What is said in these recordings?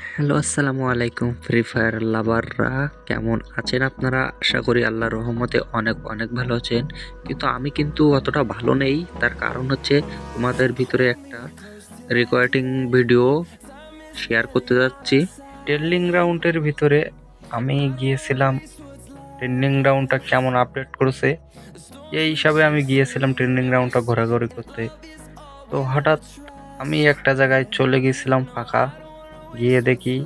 Hello, আসসালামু আলাইকুম free fire লাভাররা কেমন আছেন আপনারা? আশা করি আল্লাহর রহমতে অনেক অনেক ভালো আছেন। কিন্তু আমি কিন্তু অতটা ভালো নেই। তার কারণ হচ্ছে তোমাদের ভিতরে একটা রেকর্ডিং ভিডিও শেয়ার করতে যাচ্ছি। ট্রেন্ডিং রাউন্ডের ভিতরে আমি গিয়েছিলাম। ট্রেন্ডিং রাউন্ডটা কেমন আপডেট করেছে? এই হিসাবে আমি গিয়েছিলাম ট্রেন্ডিং রাউন্ডটা ঘোরাঘুরি করতে। তো হঠাৎ আমি একটা জায়গায় চলে গিয়েছিলাম ফাঁকা। গিয়ে দেখি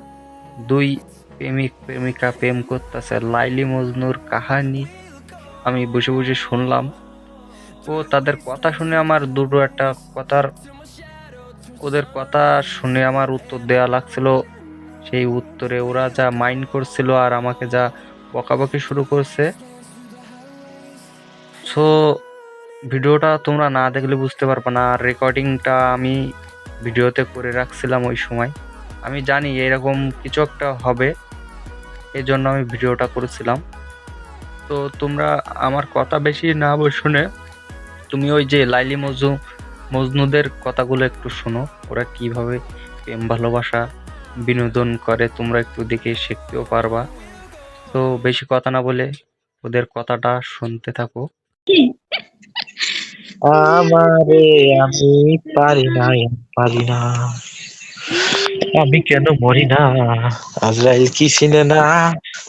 দুই প্রেমিক প্রেমিকা প্রেম করতেছে। লাইলি মজনুর কাহানি আমি বসে বসে শুনলাম। ও তাদের কথা শুনে আমার দুটো একটা কথার, ওদের কথা শুনে আমার উত্তর দেওয়া লাগছিল। সেই উত্তরে ওরা যা মাইন্ড করছিল আর আমাকে যা বকাবকি শুরু করছে। সো, ভিডিওটা তোমরা না দেখলে বুঝতে পারবে না। আর রেকর্ডিংটা আমি ভিডিওতে করে রাখছিলাম ওই সময়। আমি জানি এরকম কিছু একটা হবে। এই জন্য আমি ভিডিওটা করেছিলাম। তো তোমরা আমার কথা বেশি না শুনে তুমি ওই যে লাইলি মজু মজনুদের কথাগুলো একটু শোনো। ওরা কীভাবে প্রেম, ভালোবাসা বিনোদন করে তোমরা একটু দেখে শিখতেও পারবা। তো বেশি কথা না বলে ওদের কথাটা শুনতে থাকো। আমারে আমি পারি না পারি না। আমি কেন মরি না? আজরাইল কি চিনে না?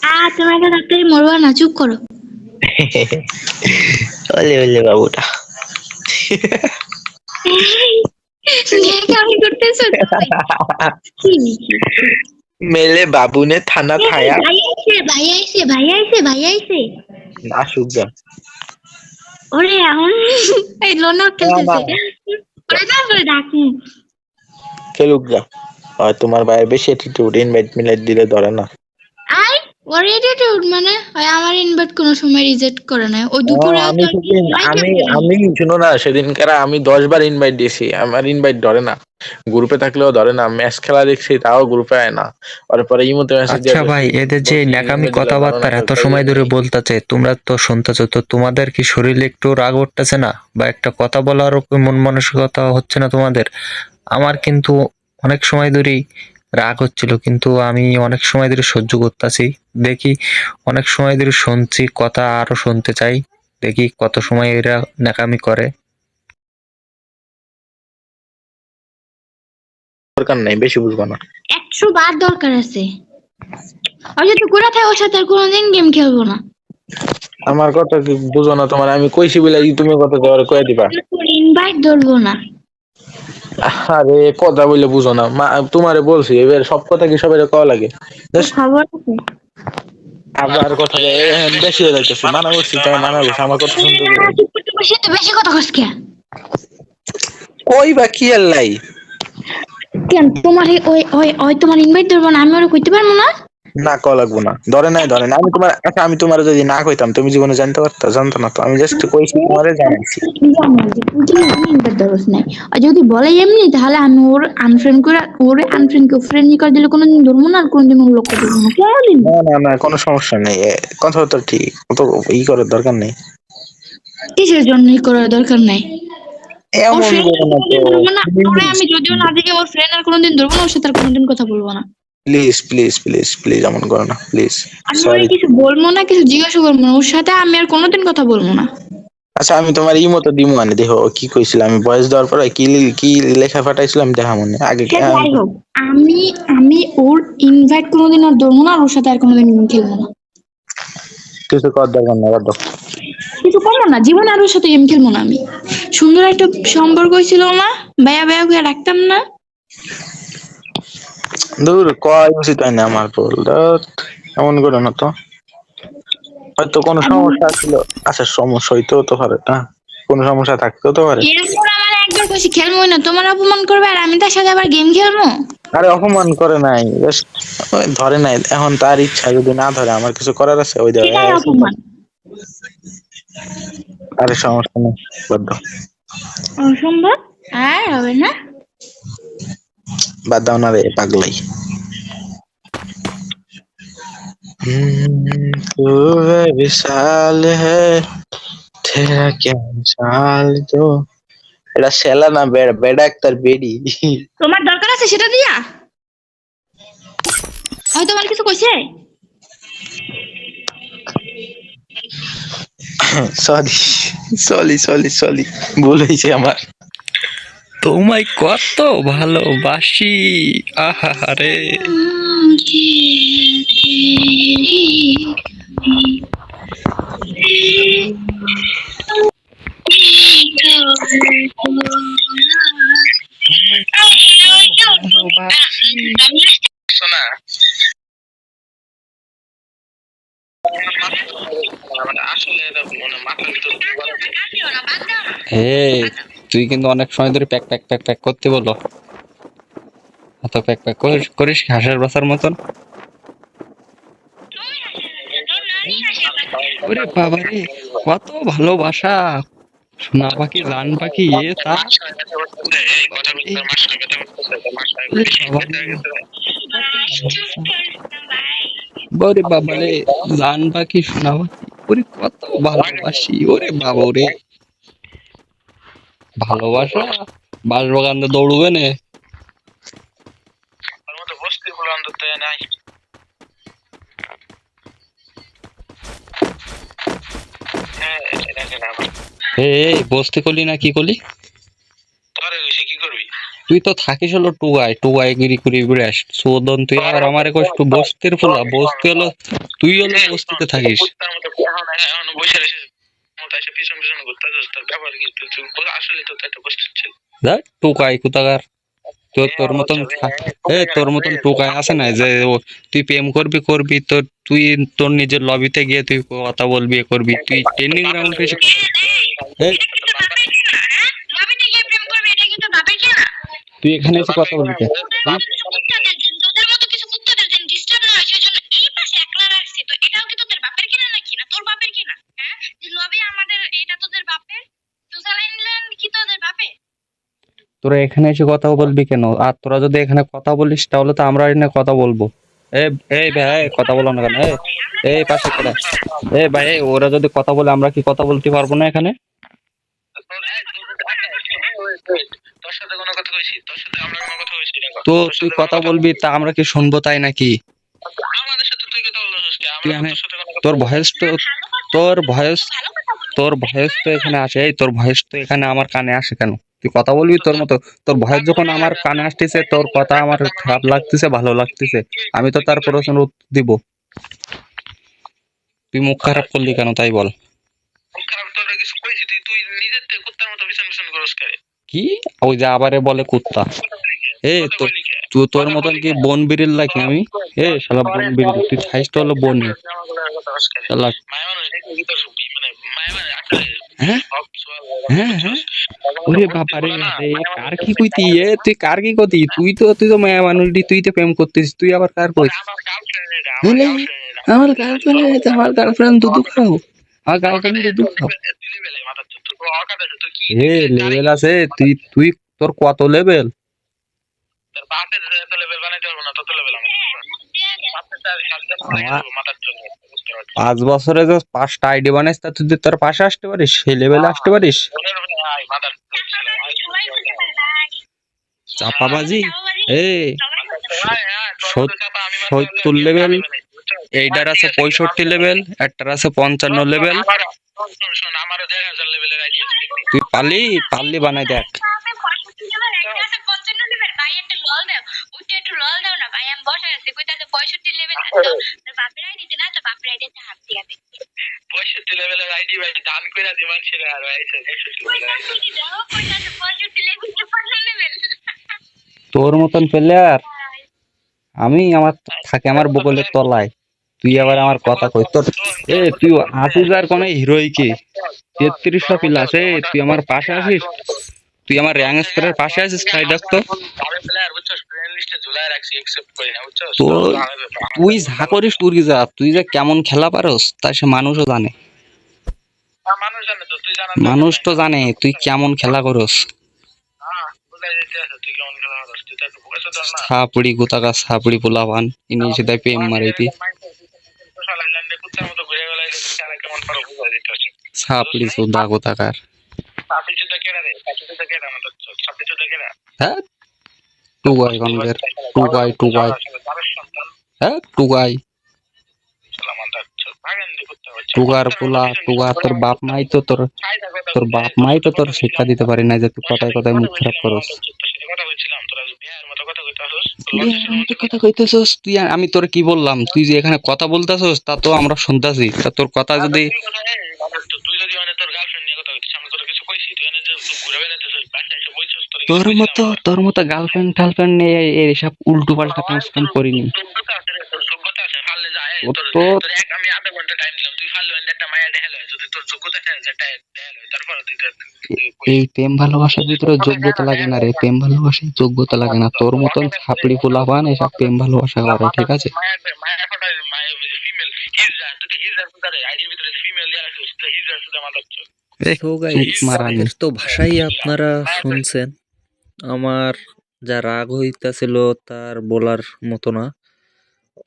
আ তোমার একটা ডাক্তারি মরবা না চুপ করো। ওলে ওলে বাবুটা। মেলে বাবু ने থানা থায়া। ভাই আইছে ভাই আইছে ভাই আইছে ভাই আইছে। না সুগা ওরে এখন এই লোনা খেলতেছে। ওরে তারপরে ডাকি। খেলুক যা। আর তোমার ভাইয়ের বেশি অ্যাটিটিউড ইনভাইট মিলাইট দিলে ধরে না। আই ওর অ্যাটিটিউড মানে হয় আমার ইনভাইট কোনো সময় রিজেক্ট করে না ও দুপুরে আমি আমি আমি শুনো না সেদিনকার আমি দশ বার ইনভাইট দিয়েছি আমার ইনভাইট ধরে না। গ্রুপে থাকলেও ধরে না ম্যাচ খেলা দেখছি তাও গ্রুপে আয় না। আর পরে ইমোতে মেসেজ আচ্ছা ভাই এদের যে নাকামি কথাবার্তা এত সময় ধরে বলতেছে তোমরা তো শুনতেছো তো তোমাদের কি শরীরে একটু রাগ উঠতেছে না? বা একটা কথা বলার মন মানসিকতা হচ্ছে না তোমাদের? আমার কিন্তু অনেক সময় ধরেই রাগ হচ্ছিল কিন্তু আমি অনেক সময় ধরে সহ্য করতেছি। দেখি অনেক সময় ধরে শুনছি কথা আরও শুনতে চাই। দেখি কত সময় এরা নাকামি করে। দরকার নাই বেশি বুঝব না। একশো বার দরকার আছে। ওই যে তো ঘুরে থাকে ওর সাথে কোনোদিন গেম খেলব না। আমার কথা কি বুঝো না তোমার? আমি কইছি বলে তুমি কথা দেওয়ার কয়ে দিবা। ইনভাইট ধরবো না। আরে কথা বললে বুঝো না। মা তোমারে বলছি এবার সব কথা কি সবাই কওয়া লাগে? আবার কথা বলে, বেশি হয়ে যাইতেছে মানা করছি তাই মানা করছি আমার কথা শুনতে বেশি কথা কস কে? কই বা কি আল্লাই কেন তোমার ওই ওই ওই তোমার ইনভাইট ধরবো না আমি ওরা কইতে পারব না? না কল লাগবো না। ধরে নাই ধরে না আমি তোমার আচ্ছা আমি তোমার যদি না কইতাম তুমি জীবনে জানতে পারতা? জানতো না তো। আমি জাস্ট কইছি তোমারে জানাইছি। নাই আর যদি বলে এমনি তাহলে আমি ওর আনফ্রেন্ড করে ওর আনফ্রেন্ড কে ফ্রেন্ড করে দিলে কোনোদিন ধরবো না আর কোনোদিন ওর লক্ষ্য ধরবো না। না না না কোনো সমস্যা নেই। কথা তো ঠিক। অত ই করার দরকার নেই। কিসের জন্য ই করার দরকার নাই? আমি যদিও না দেখে ওর ফ্রেন্ড আর কোনোদিন ধরবো না ওর সাথে আর কোনোদিন কথা বলব না। প্লিজ প্লিজ প্লিজ প্লিজ এমন করো না প্লিজ আমি ওরে কিছু বলব না কিছু জিজ্ঞাসা করব না ওর সাথে আমি আর কোনোদিন কথা বলব না। আচ্ছা আমি তোমার মতো দিমু মানে দেখো কি কইছিল আমি বয়স দেওয়ার পরে কি কি লেখা পাঠাইছিলাম দেখা মনে আগে হোক আমি আমি ওর ইনভাইট কোনোদিন আর ধরবো না আর ওর সাথে আর কোনোদিন খেলব না। কিছু করার দরকার নেই বাদ কিছু করব না জীবনে আর ওর সাথে গেম খেলব না আমি। সুন্দর একটা সম্পর্ক ছিল না বায়া বায়া করে রাখতাম না। দূর কয় উচিত হয় না আমার বল? এমন করো না তো। হয়তো কোনো সমস্যা ছিল। আচ্ছা সমস্যা হইতেও তো পারে না? কোনো সমস্যা থাকতেও তো পারে। এরপর আমার একবার কইছি খেলব না। তোমার অপমান করবে আর আমি তার সাথে আবার গেম খেলব? আরে অপমান করে নাই। ধরে নাই। এখন তার ইচ্ছা যদি না ধরে আমার কিছু করার আছে? ওই সেটাই আরে সমস্যা নেই দাও অসম্ভব? আর হবে না। বাদ দাও না রে পাগলাই। বিশাল হে তেরা কে বিশাল তো। এটা সেলা না বেড়া বেড়া একটার বেড়ি। তোমার দরকার আছে সেটা দিয়া? আমি তোমার কিছু কইছে? সরি সরি সরি সরি ভুল হয়েছে আমার। তোমায় কত ভালোবাসি। আহা রে তোমায় কত শোনা মানে আসলে মাথার ভিতর এই। তুই কিন্তু অনেক সময় ধরে প্যাক প্যাক প্যাক প্যাক করতে বলো। অত প্যাক প্যাক করিস করিস হাঁসের বাসার মতন? ওরে বাবা রে, কত ভালোবাসা। সোনা পাখি, জান পাখি, এ তা। ওরে বাবা রে, জান পাখি, সোনা পাখি, ওরে কত ভালোবাসি, ওরে বাবা রে। ভালোবাসা? বাস বাগান দৌড়বে নে। নাই। হ্যাঁ এই বসতে করলি না কি করলি? কি করবি? তুই তো থাকিস হলো টুগায় টুগায় গিরি ঘুরে আস সোদন তুই আর আমার একটু বস্তির ফুলা বস্তি হলো তুই হলো বস্তিতে থাকিস। মতো এসে পিছন পিছন ঘুরতে যাস তোর ব্যাপার কি? তুই আসলে তো একটা বস্তি ছিল। দেখ টুকাই কুতাগার তোর তোর মতন এ তোর মতন টুকাই আছে না যে ও- তুই প্রেম করবি করবি তো তুই তোর নিজের লবিতে গিয়ে তুই কথা বলবি এ করবি তুই ট্রেনিং গ্রাউন্ড এসে এই, লবিতে গিয়ে প্রেম করবে এটা কিন্তু বাপের কি না। তুই এখানে এসে কথা বলবি লবি আমাদের এটা তোদের বাপের? সুইজারল্যান্ড কি তোদের বাপের? তোরা এখানে এসে কথা বলবি কেন? আর তোরা যদি এখানে কথা বলিস তাহলে তো আমরা এখানে কথা বলব। এই ভাই কথা বলো না কেন? এই এই পাশে কেন? এই ভাই ওরা যদি কথা বলে আমরা কি কথা বলতে পারব না এখানে? তোর সাথে কোনো কথা কইছি তোর সাথে আমরা কোনো কথা কইছি না তো তুই কথা বলবি তা আমরা কি শুনব তাই নাকি? আমাদের সাথে তুই কথা বলছিস কি তুই আমরা আমি- তোর সাথে তোর ভয়েস তো তোর ভয়েস তোর ভয়েস তো এখানে আসে। এই তোর ভয়েস তো এখানে আমার কানে আসে কেন? তুই কথা বলবি তোর মতো? তোর ভয়েস যখন আমার কানে আসতেছে তোর কথা আমার খারাপ লাগতেছে ভালো লাগতেছে। আমি তো তার প্রশ্নের উত্তর দিব। তুই মুখ খারাপ করলি কেন তাই বল। তোর কি? ওই যে আবারে বলে কুত্তা। এই তো তুই তোর মতন কি বন বিড়িল নাকি আমি? এ শালা বন বিড়িল তুই খাইস তো হলো বন। শালা মানে মানে আসলে হ্যাঁ? হ্যাঁ? হ্যাঁ ওরে বাবা রে কার কি কইতি? এ তুই কার কি কইতি? তুই তো তুই তো মায়া মানুষ তুই তো প্রেম করতিস তুই আবার কার কইস? আমার গার্লফ্রেন্ড আমার গার্লফ্রেন্ড দুধ খাও আমার গার্লফ্রেন্ড দুধ খাও এ লেভেল আছে তুই তুই তোর কত লেভেল তোর বাপের এত লেভেল বানাইতে পারব না তত লেভেল আমার বাপের তার সাতজন আমার- মাথার জন্য বুঝতে পারছি। পাঁচ বছরে যে পাঁচটা আইডি বানাইস তা তুই তোর পাশে আসতে পারিস সেই লেভেলে আসতে পারিস? চাপাবাজি? এ সত্তর লেভেল এইটার আছে পঁয়ষট্টি লেভেল একটার আছে পঞ্চান্ন লেভেল তুই পারলি পারলি বানাই দেখ। ভাই একটা লল দাও। উঠে একটু লল দাও না ভাই। আমি বসে আছি কইতাছে পঁয়ষট্টি লেভেল তোর বাপের আইডিতে না তোর বাপের আইডিতে হাত দিয়া দে পঁয়ষট্টি লেভেলের আইডি ভাই দান করে দি মানুষের আর আইসে আইডি কইতাছে পঁয়ষট্টি লেভেল তোর মতন প্লেয়ার আমি আমার থাকে আমার বগলের তলায়। তুই আবার আমার কথা কই। তোর এ তুই আসিস আর কোন হিরোই কি? তেত্রিশশো প্লাস। এ তুই আমার পাশে আসিস তুই আমার র্যাঙ্ক স্কোরের পাশে আছিস তাই দেখ তো। তো তুই যা করিস তুই যা তুই যে কেমন খেলা পারস তা সে মানুষও জানে। মানুষ তো তুই জানা মানুষ তো জানে তুই কেমন খেলা করস। হ্যাঁ সাপড়ি গোতাকা সাপড়ি পোলাপান ইনি সেটা প্রেম মারাইতি। সাপড়ি সুদা গোতাকার। হ্যাঁ? হ্যাঁ তোর বাপ মাই তো তোর তোর বাপ মাই তো তোর শিক্ষা দিতে পারি না যে তুই কথায় কথায় মুখ খারাপ করস। কথা কইতেছস তুই আমি তোর কি বললাম? তুই যে এখানে কথা বলতেছস, তা তো আমরা শুনতাছি। তা তোর কথা যদি গার্লফ্রেন্ড নিয়ে কথা কইতিস আমি তোর কিছু কইছি তুই এনে যে ঘুরে বেড়াতেছিস বাসায় এসে বইছস তোর তোর মতো তোর মতো গার্লফ্রেন্ড নিয়ে এইসব উল্টো পাল্টা কাজ কাম করিনি। যোগ্যতা আছে রে, তোর যোগ্যতা আছে ফাললে যায় তোর এক আমি আধা ঘণ্টা টাইম দিলাম তুই ফাললে একটা মায়া দেখাল যদি তোর যোগ্যতা আছে যেটা দেখাল তারপর তুই এই প্রেম ভালোবাসার ভিতরে যোগ্যতা লাগে না রে প্রেম ভালোবাসায় যোগ্যতা লাগে না। তোর মতন ছাপড়ি ফুলাবান এসব প্রেম ভালোবাসা করে ঠিক আছে মায়া মায়া ফটা মায়া ফিমেল হিজরা তুই তো হিজরা সুদা আইডির ভিতরে ফিমেল দেয়া রাখিস তুই হিজরা সুদা মাথা তো গাইস মারানি। তো ভাষাই আপনারা শুনছেন। আমার যা রাগ হইতাছিল তার বলার মতো না।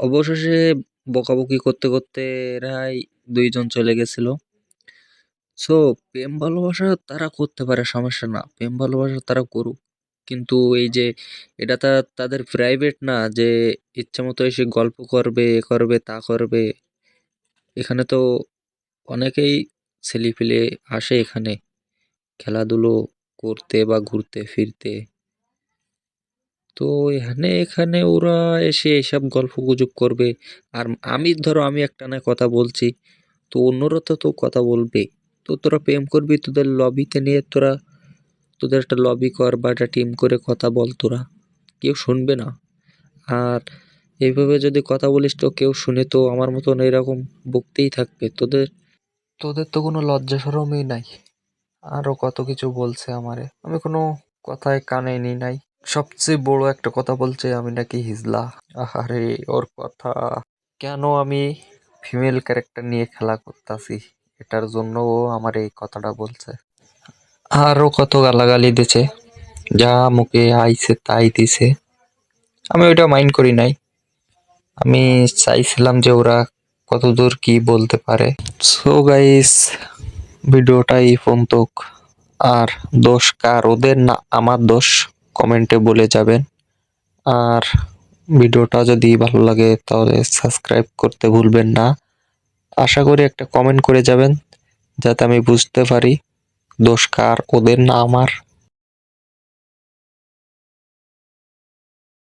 অবশেষে বকাবকি করতে করতে এরাই দুইজন চলে গেছিল। সো প্রেম ভালোবাসা তারা করতে পারে সমস্যা না। প্রেম ভালোবাসা তারা করুক। কিন্তু এই যে এটা তা তাদের প্রাইভেট না যে ইচ্ছা মতো এসে গল্প করবে এ করবে তা করবে। এখানে তো অনেকেই ছেলেপিলে আসে এখানে খেলাধুলো করতে বা ঘুরতে, ফিরতে। তো এখানে এখানে ওরা এসে এসব গল্প গুজব করবে। আর আমি, ধরো আমি একটা না কথা বলছি, তো অন্যরা তো তো কথা বলবে। তো তোরা প্রেম করবি তোদের লবিতে নিয়ে তোরা, তোদের একটা লবি কর বা একটা টিম করে কথা বল তোরা। কেউ শুনবে না। আর এইভাবে যদি কথা বলিস তো কেউ শুনে তো আমার মতন এরকম বকতেই থাকবে। তোদের? তোদের তো কোনো লজ্জা সরমই নাই। আরও কত কিছু বলছে আমারে। আমি কোনো কথায় কানে নি নাই। সবচেয়ে বড় একটা কথা বলছে আমি নাকি হিজলা। আহারে, ওর কথা। কেন আমি ফিমেল ক্যারেক্টার নিয়ে খেলা করতেছি? এটার জন্য ও আমার এই কথাটা বলছে। আরও কত গালাগালি দিছে। যা মুখে আইছে তাই দিছে। আমি ওইটা মাইন্ড করি নাই। আমি চাইছিলাম যে ওরা কতদূর কি বলতে পারে। সো গাইস ভিডিওটা এই পর্যন্ত আর দোষ কার? ওদের না, আমার দোষ কমেন্টে বলে যাবেন। আর ভিডিওটা যদি ভালো লাগে তাহলে সাবস্ক্রাইব করতে ভুলবেন না। আশা করি একটা কমেন্ট করে যাবেন, যাতে আমি বুঝতে পারি দোষ কার, ওদের না আমার।